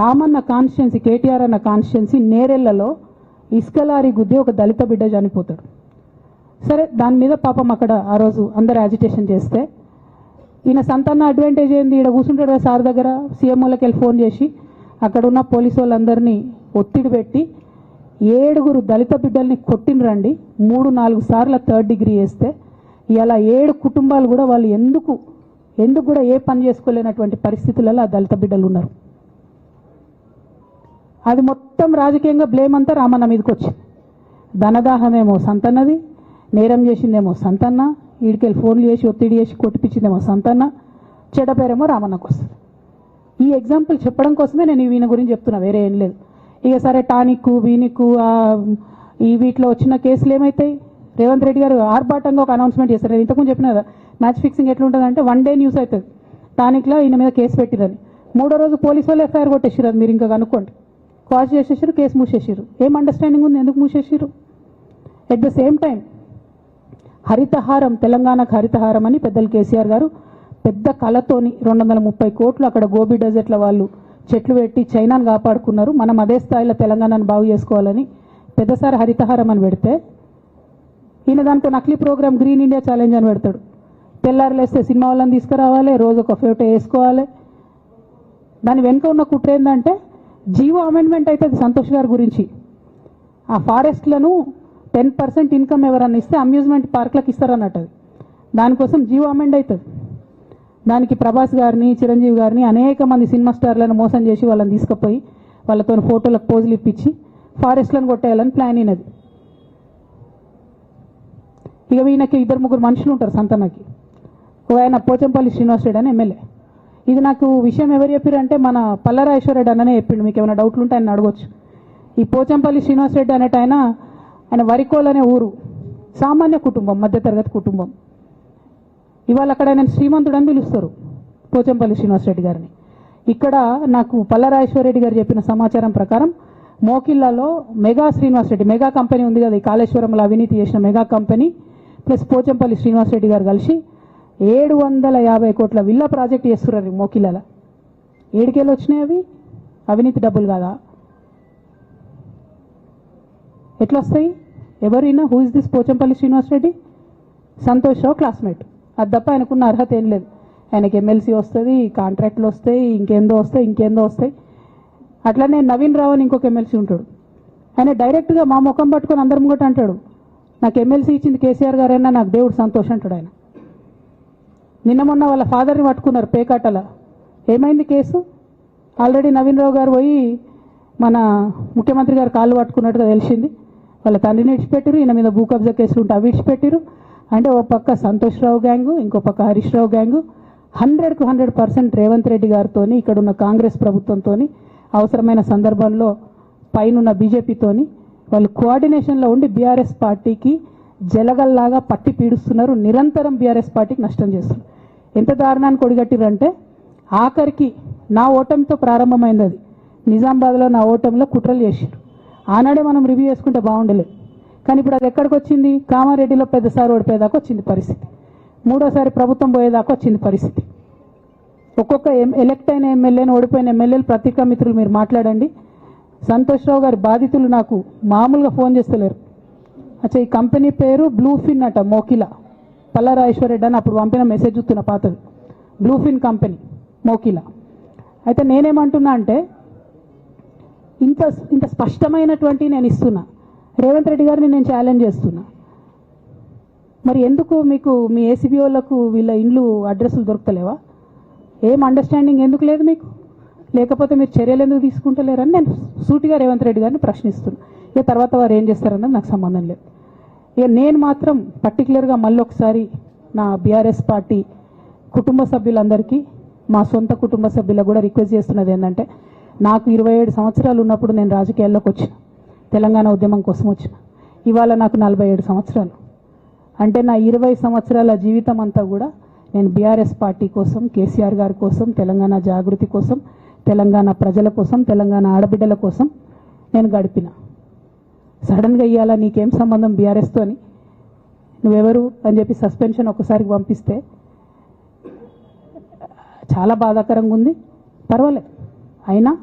Ramanna constituency KTR అన్న constituency నేరెళ్ళలో ఇసుకలారి గుద్ది ఒక దళిత బిడ్డ చనిపోతాడు. సరే దాని మీద పాపం అక్కడ ఆ రోజు అందరు యాజిటేషన్ చేస్తే ఈయన సంతాన అడ్వాంటేజ్ ఏంది? ఈడ కూర్చుంటాడు కదా సార్ దగ్గర సీఎం వాళ్ళకి వెళ్ళి ఫోన్ చేసి అక్కడ ఉన్న పోలీసు వాళ్ళందరినీ ఒత్తిడి పెట్టి ఏడుగురు దళిత బిడ్డల్ని కొట్టినరండి మూడు నాలుగు సార్లు థర్డ్ డిగ్రీ వేస్తే ఇలా ఏడు కుటుంబాలు కూడా వాళ్ళు ఎందుకు ఎందుకు కూడా ఏ పని చేసుకోలేనటువంటి పరిస్థితులలో ఆ దళిత బిడ్డలు ఉన్నారు. అది మొత్తం రాజకీయంగా బ్లేమ్ అంతా రామన్న మీదకి వచ్చింది. ధనదాహమేమో సంతన్నది నేరం చేసిందేమో సంతన్న వీడికెళ్ళి ఫోన్లు చేసి ఒత్తిడి చేసి కొట్టిపించిందేమో సంతన్న చెడపేరేమో రామన్నకు వస్తుంది. ఈ ఎగ్జాంపుల్ చెప్పడం కోసమే నేను ఈ గురించి చెప్తున్నా వేరే ఏం లేదు. ఇక సరే టానిక్ వీనిక్ ఈ వీటిలో వచ్చిన కేసులు ఏమవుతాయి రేవంత్ రెడ్డి గారు ఆర్భాటంగా ఒక అనౌన్స్మెంట్ చేస్తారు నేను ఇంతకుముందు చెప్పిన కదా మ్యాచ్ ఫిక్సింగ్ ఎట్లుంటుందంటే వన్ డే న్యూస్ అవుతుంది. టానిక్లో ఈయన మీద కేసు పెట్టిరని. మూడో రోజు పోలీసు వాళ్ళు ఎఫ్ఐఆర్ కొట్టేసారు మీరు ఇంకా కనుక్కోండి. క్వాష్ చేసేసారు కేసు మూసేసారు ఏం అండర్స్టాండింగ్ ఉంది? ఎందుకు మూసేసారు at the same time Harithaharam తెలంగాణకు హరితహారం అని పెద్దలు కేసీఆర్ గారు పెద్ద కళతోని రెండు వందల ముప్పై కోట్లు అక్కడ గోబీ డెజర్ట్ల వాళ్ళు చెట్లు పెట్టి చైనాను కాపాడుకున్నారు. మనం అదే స్థాయిలో తెలంగాణను బాగు చేసుకోవాలని పెద్దసారి హరితహారం అని పెడితే ఈయన దానికి నకిలీ ప్రోగ్రామ్ గ్రీన్ ఇండియా ఛాలెంజ్ అని పెడతాడు. తెల్లారులేస్తే సినిమా వాళ్ళని తీసుకురావాలి రోజు ఒక ఫోటో వేసుకోవాలి. దాని వెనుక ఉన్న కుట్ర ఏంటంటే జీవో అమెండ్మెంట్ అవుతుంది సంతోష్ గారి గురించి. ఆ ఫారెస్ట్లను టెన్ పర్సెంట్ ఇన్కమ్ ఎవరన్నా ఇస్తే అమ్యూజ్మెంట్ పార్క్లకు ఇస్తారన్నట్టు అది. దానికోసం జీవో అమెండ్ అవుతుంది దానికి ప్రభాస్ గారిని చిరంజీవి గారిని అనేక మంది సినిమా స్టార్లను మోసం చేసి వాళ్ళని తీసుకుపోయి వాళ్ళతో ఫోటోలకు పోజులు ఇప్పించి ఫారెస్ట్లను కొట్టేయాలని ప్లాన్ అయినది. ఇక ఈయనకి ఇద్దరు ముగ్గురు మనుషులు ఉంటారు సంతనకి. ఒక ఆయన పోచంపల్లి శ్రీనివాస్ అని ఎమ్మెల్యే. ఇది నాకు విషయం ఎవరు చెప్పారంటే మన పల్లరాజేశ్వర రెడ్డి అన్ననే చెప్పిండు. మీకు ఏమైనా డౌట్లు ఉంటే ఆయన అడగొచ్చు. ఈ పోచంపల్లి శ్రీనివాస్ రెడ్డి అనేట ఆయన ఆయన వరికోల్ అనే ఊరు సామాన్య కుటుంబం మధ్యతరగతి కుటుంబం. ఇవాళ అక్కడ ఆయన శ్రీమంతుడు అని పిలుస్తారు పోచంపల్లి శ్రీనివాస్ రెడ్డి గారిని. ఇక్కడ నాకు పల్లరాజేశ్వర రెడ్డి గారు చెప్పిన సమాచారం ప్రకారం మోకిల్లాలో mega Srinivas Reddy mega company ఉంది కదా ఈ కాళేశ్వరంలో అవినీతి చేసిన mega company plus Pochampally Srinivas Reddy garu కలిసి ఏడు వందల యాభై కోట్ల విల్లా ప్రాజెక్ట్ చేస్తున్నారు మోకిళ్ళ ఏడుకేళ్ళు వచ్చినాయి అవి? అవినీతి డబ్బులు కాదా? ఎట్లా వస్తాయి ఎవరైనా who is this Pochampally Srinivas Reddy? Santosh Rao classmate అది తప్ప ఆయనకున్న అర్హత ఏం లేదు. ఆయనకి ఎమ్మెల్సీ వస్తుంది కాంట్రాక్ట్లు వస్తాయి ఇంకేందో వస్తాయి ఇంకేందో వస్తాయి. అట్లనే నవీన్ రావు అని ఇంకొక ఎమ్మెల్సీ ఉంటాడు. ఆయన డైరెక్ట్గా మా ముఖం పట్టుకొని అందరం ముంగట అంటాడు. నాకు ఎమ్మెల్సీ ఇచ్చింది కేసీఆర్ గారైనా నాకు దేవుడు సంతోషం అంటాడు ఆయన. నిన్న మొన్న వాళ్ళ ఫాదర్ని పట్టుకున్నారు పేకాటల. ఏమైంది కేసు? ఆల్రెడీ నవీన్ రావు గారు పోయి మన ముఖ్యమంత్రి గారు కాళ్ళు పట్టుకున్నట్టుగా తెలిసింది. వాళ్ళ తండ్రిని విడిచిపెట్టారు ఈయన మీద భూ కబ్జా కేసులు ఉంటే అవి విడిచిపెట్టారు అంటే ఓ పక్క సంతోష్ రావు గ్యాంగు ఇంకో పక్క హరీష్ రావు గ్యాంగు. హండ్రెడ్కు హండ్రెడ్ పర్సెంట్ రేవంత్ రెడ్డి గారితో ఇక్కడ ఉన్న కాంగ్రెస్ ప్రభుత్వంతో అవసరమైన సందర్భంలో పైనున్న బీజేపీతోని వాళ్ళు కోఆర్డినేషన్లో ఉండి బీఆర్ఎస్ పార్టీకి జలగల్లాగా పట్టి పీడుస్తున్నారు. నిరంతరం బీఆర్ఎస్ పార్టీకి నష్టం చేస్తున్నారు. ఎంత దారుణాన్ని కొడిగట్టిరంటే ఆఖరికి నా ఓటమితో ప్రారంభమైంది అది నిజామాబాద్లో నా ఓటమిలో కుట్రలు చేశారు ఆనాడే మనం రివ్యూ చేసుకుంటే బాగుండలేదు కానీ ఇప్పుడు అది ఎక్కడికి వచ్చింది కామారెడ్డిలో పెద్దసారి ఓడిపోయేదాకా వచ్చింది పరిస్థితి. మూడోసారి ప్రభుత్వం పోయేదాకా వచ్చింది పరిస్థితి. ఒక్కొక్క ఎం ఎలక్ట్ అయిన ఎమ్మెల్యేని ఓడిపోయిన ఎమ్మెల్యేలు ప్రతీకా మిత్రులు మీరు మాట్లాడండి. సంతోష్రావు గారి బాధితులు నాకు మామూలుగా ఫోన్ చేస్తలేరు. అచ్చా ఈ కంపెనీ పేరు బ్లూఫిన్ అట మోకిలా. పల్లారాజేశ్వర రెడ్డి అని అప్పుడు పంపిన మెసేజ్ చూస్తున్న పాతది. Bluefin company Mokila. అయితే నేనేమంటున్నా అంటే ఇంత ఇంత స్పష్టమైనటువంటి నేను ఇస్తున్నా. రేవంత్ రెడ్డి గారిని నేను ఛాలెంజ్ చేస్తున్నా. మరి ఎందుకు మీకు మీ ఏసీబీ వాళ్ళకు వీళ్ళ ఇండ్లు అడ్రస్లు దొరకలేవా ఏం అండర్స్టాండింగ్ ఎందుకు లేదు మీకు? లేకపోతే మీరు చర్యలు ఎందుకు తీసుకుంటలేరని నేను సూటిగా రేవంత్ రెడ్డి గారిని ప్రశ్నిస్తున్నా. ఇక తర్వాత వారు ఏం చేస్తారన్నది నాకు సంబంధం లేదు. ఇక నేను మాత్రం పర్టికులర్గా మళ్ళీ ఒకసారి నా బీఆర్ఎస్ పార్టీ కుటుంబ సభ్యులందరికీ మా సొంత కుటుంబ సభ్యులకు కూడా రిక్వెస్ట్ చేస్తున్నది ఏంటంటే నాకు ఇరవై ఏడు సంవత్సరాలు ఉన్నప్పుడు నేను రాజకీయాల్లోకి వచ్చిన తెలంగాణ ఉద్యమం కోసం వచ్చిన. ఇవాళ నాకు నలభై ఏడు సంవత్సరాలు. అంటే నా ఇరవై సంవత్సరాల జీవితం అంతా కూడా నేను బీఆర్ఎస్ పార్టీ కోసం కేసీఆర్ గారి కోసం తెలంగాణ జాగృతి కోసం తెలంగాణ ప్రజల కోసం తెలంగాణ ఆడబిడ్డల కోసం నేను గడిపిన. సడన్గా ఇవ్వాలా నీకేం సంబంధం బీఆర్ఎస్తో అని? నువ్వెవరు? అని చెప్పి సస్పెన్షన్ ఒకసారికి పంపిస్తే చాలా బాధాకరంగా ఉంది. పర్వాలేదు. అయినా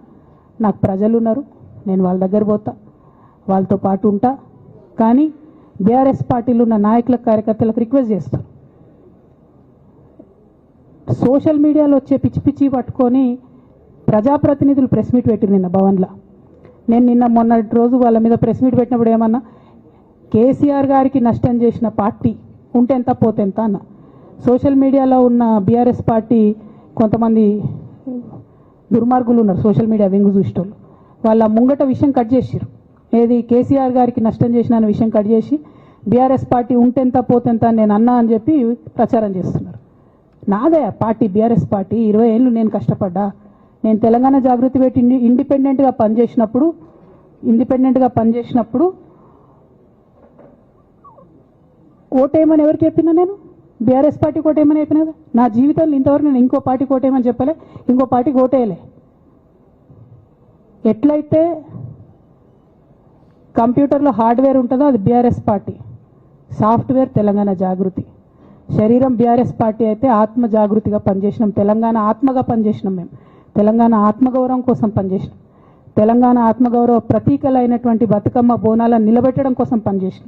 నాకు ప్రజలు ఉన్నారు నేను వాళ్ళ దగ్గర పోతా. వాళ్ళతో పాటు ఉంటా. కానీ బీఆర్ఎస్ పార్టీలో ఉన్న నాయకుల కార్యకర్తలకు రిక్వెస్ట్ చేస్తాను సోషల్ మీడియాలో వచ్చే పిచ్చి పిచ్చి పట్టుకొని ప్రజాప్రతినిధులు ప్రెస్ మీట్ పెట్టింది నిన్న భవన్లో. నేను నిన్న మొన్నటి రోజు వాళ్ళ మీద ప్రెస్ మీట్ పెట్టినప్పుడు ఏమన్నా కేసీఆర్ గారికి నష్టం చేసిన పార్టీ ఉంటే ఎంత పోతే ఎంత అన్న. సోషల్ మీడియాలో ఉన్న బీఆర్ఎస్ పార్టీ కొంతమంది దుర్మార్గులు ఉన్నారు సోషల్ మీడియా వెంగు చూసేటోళ్ళు. వాళ్ళ ముంగట విషయం కట్ చేసిరు ఏది కేసీఆర్ గారికి నష్టం చేసిన అనే విషయం కట్ చేసి బీఆర్ఎస్ పార్టీ ఉంటెంత పోతెంత నేను అన్నా అని చెప్పి ప్రచారం చేస్తున్నారు. నాదే పార్టీ బీఆర్ఎస్ పార్టీ. ఇరవై ఏళ్ళు నేను కష్టపడ్డా. నేను తెలంగాణ జాగృతి పెట్టి ఇండిపెండెంట్గా పనిచేసినప్పుడు ఇండిపెండెంట్గా పనిచేసినప్పుడు ఓటేయమని ఎవరికి చెప్పినా నేను? బీఆర్ఎస్ పార్టీకి ఓటేయమని చెప్పినా నా జీవితంలో ఇంతవరకు నేను ఇంకో పార్టీకి ఓటేయమని చెప్పలే ఇంకో పార్టీకి ఓటేయలే. ఎట్లయితే కంప్యూటర్లో హార్డ్వేర్ ఉంటుందో అది BRS party software Telangana Jagruthi. శరీరం బీఆర్ఎస్ పార్టీ అయితే ఆత్మ జాగృతిగా పనిచేసినాం తెలంగాణ ఆత్మగా పనిచేసినాం మేము. తెలంగాణ ఆత్మగౌరవం కోసం పనిచేసినాం. తెలంగాణ ఆత్మగౌరవ ప్రతీకలైనటువంటి బతుకమ్మ బోనాలను నిలబెట్టడం కోసం పనిచేసిన.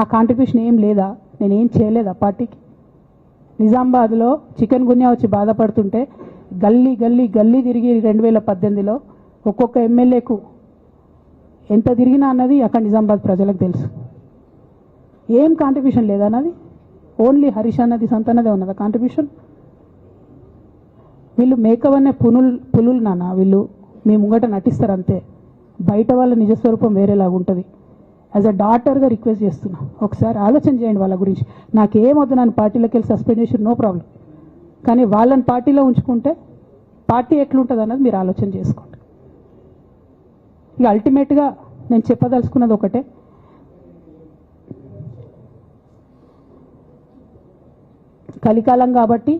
ఆ కాంట్రిబ్యూషన్ ఏం లేదా? నేనేం చేయలేదు ఆ పార్టీకి? నిజామాబాద్లో చికెన్ గున్యా వచ్చి బాధపడుతుంటే గల్లీ గల్లీ గల్లీ తిరిగి రెండు వేల పద్దెనిమిదిలో ఒక్కొక్క ఎమ్మెల్యేకు ఎంత తిరిగినా అన్నది అక్కడ నిజామాబాద్ ప్రజలకు తెలుసు. ఏం కాంట్రిబ్యూషన్ లేదన్నది ఓన్లీ హరీష్ అన్నది సంతన్నదే ఉన్నదా కాంట్రిబ్యూషన్ వీళ్ళు మేకవనే పునులు పులులు నాన్న వీళ్ళు మీ ముంగట నటిస్తారు అంతే బయట వాళ్ళ నిజస్వరూపం వేరేలాగా ఉంటుంది యాజ్ అ డాటర్గా రిక్వెస్ట్ చేస్తున్నా. ఒకసారి ఆలోచన చేయండి వాళ్ళ గురించి. నాకేమొద్దు నన్ను పార్టీలోకి వెళ్ళి సస్పెండ్ చేసి నో ప్రాబ్లం కానీ వాళ్ళని పార్టీలో ఉంచుకుంటే పార్టీ ఎట్లుంటుంది అన్నది మీరు ఆలోచన చేసుకోండి. ఇక అల్టిమేట్గా నేను చెప్పదలుచుకున్నది ఒకటే. కలికాలం కాబట్టి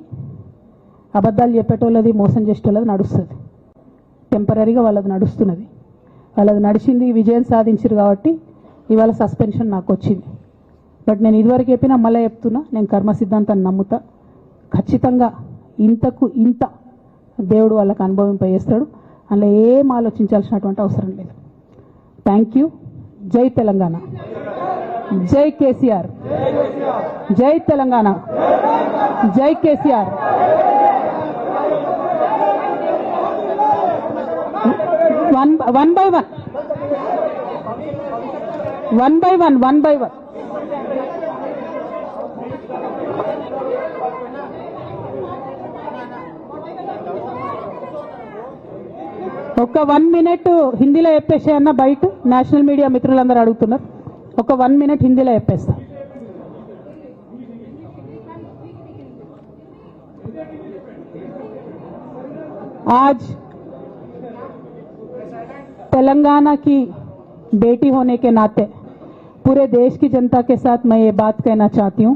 అబద్ధాలు చెప్పేటోళ్ళది మోసం చేసేటోళ్ళది నడుస్తుంది. టెంపరీగా వాళ్ళది నడుస్తున్నది. వాళ్ళది నడిచింది విజయం సాధించారు కాబట్టి ఇవాళ సస్పెన్షన్ నాకు వచ్చింది. బట్ నేను ఇదివరకు చెప్పినా మళ్ళీ చెప్తున్నా నేను కర్మ సిద్ధాంతాన్ని నమ్ముతా. ఖచ్చితంగా ఇంతకు ఇంత దేవుడు వాళ్ళకి అనుభవింపజేస్తాడు. అందులో ఏం ఆలోచించాల్సినటువంటి అవసరం లేదు. థ్యాంక్ యూ జై తెలంగాణ. జై కేసీఆర్. జై తెలంగాణ. జై KCR. One one by one one by one one by one ఒక వన్ మినిట్ హిందీలో చెప్పేసే అన్న బయట నేషనల్ మీడియా మిత్రులందరూ అడుగుతున్నారు. ఒక వన్ మినిట్ హిందీలో చెప్పేస్తా. आज तेलंगाना की बेटी होने के नाते पूरे देश की जनता के साथ मैं ये बात कहना चाहती हूँ।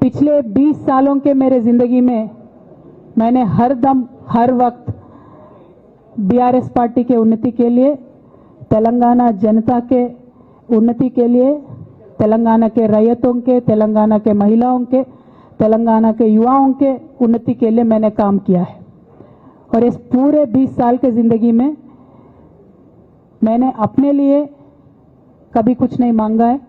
पिछले 20 सालों के मेरे ज़िंदगी में मैंने हर दम, हर वक्त बीआरएस पार्टी के उन्नति के लिए, तेलंगाना जनता के उन्नति के लिए, तेलंगाना के रैयतों के, तेलंगाना के महिलाओं के, तेलंगाना के युवाओं के उन्नति के लिए मैंने काम किया है। और इस पूरे 20 साल के ज़िंदगी में मैंने अपने लिए कभी कुछ नहीं मांगा है,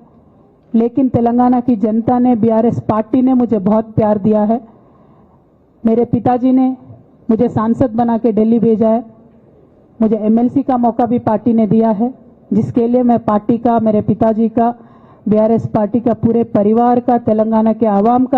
लेकिन तेलंगाना की जनता ने बीआरएस पार्टी ने मुझे बहुत प्यार दिया है। मेरे पिताजी ने मुझे सांसद बना के दिल्ली भेजा है। मुझे एमएलसी का मौका भी पार्टी ने दिया है, जिसके लिए मैं पार्टी का, मेरे पिताजी का बीआरएस पार्टी का पूरे परिवार का, तेलंगाना के आवाम का